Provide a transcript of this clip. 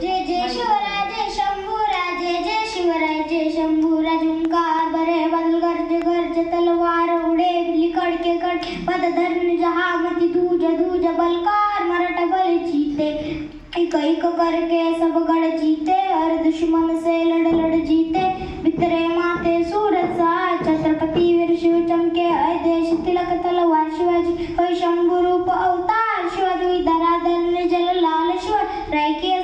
जय जय शिवराय जय शंभूराय जय जय शिवराय जय शंभूराय झुंकार बरे बल गर्ज गर्ज तलवार उडे बिजली कड़के कड़के पद धर्म जहागति दूज दूज बलकार मरट बल जीते एक एक करके सब गढ़ जीते हर दुश्मन से लड़ लड़ जीते। बितरे माते सूरत सा, छत्रपति वीर शिव चमके अय देश तिलक तलवार शिवाजी। होय शंभू रूप अवतार शिवाजी धराधर जल लाल शिव, राय के